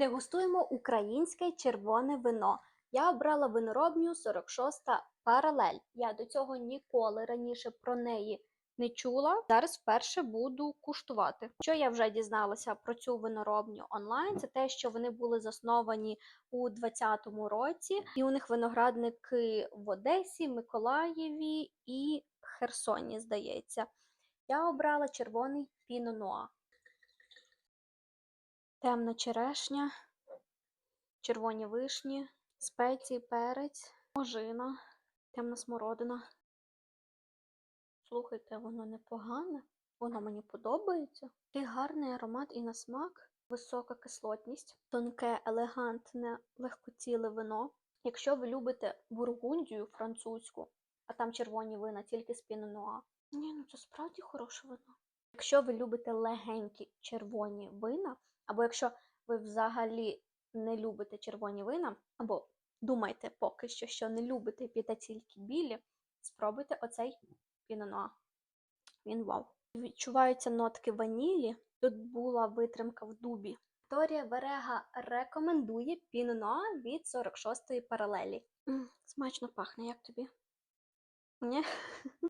Дегустуємо українське червоне вино. Я обрала виноробню 46-та паралель. Я до цього ніколи раніше про неї не чула. Зараз вперше буду куштувати. Що я вже дізналася про цю виноробню онлайн, це те, що вони були засновані у 2020 році, і у них виноградники в Одесі, Миколаєві і Херсоні, здається. Я обрала червоний піно нуа. Темна черешня, червоні вишні, спеції, перець, ожина, темна смородина. Слухайте, воно непогане, воно мені подобається. І гарний аромат і на смак, висока кислотність, тонке, елегантне, легкоціле вино. Якщо ви любите бургундію французьку, а там червоні вина тільки з піно нуа. Ні, ну це справді хороше вино. Якщо ви любите легенькі червоні вина, або якщо ви взагалі не любите червоні вина, або думаєте поки що, що не любите п'єте тільки білі, спробуйте оцей пінонуа. Він вау. Відчуваються нотки ванілі. Тут була витримка в дубі. Вікторія Верега рекомендує пінонуа від 46-ї паралелі. Смачно пахне, як тобі? Ні?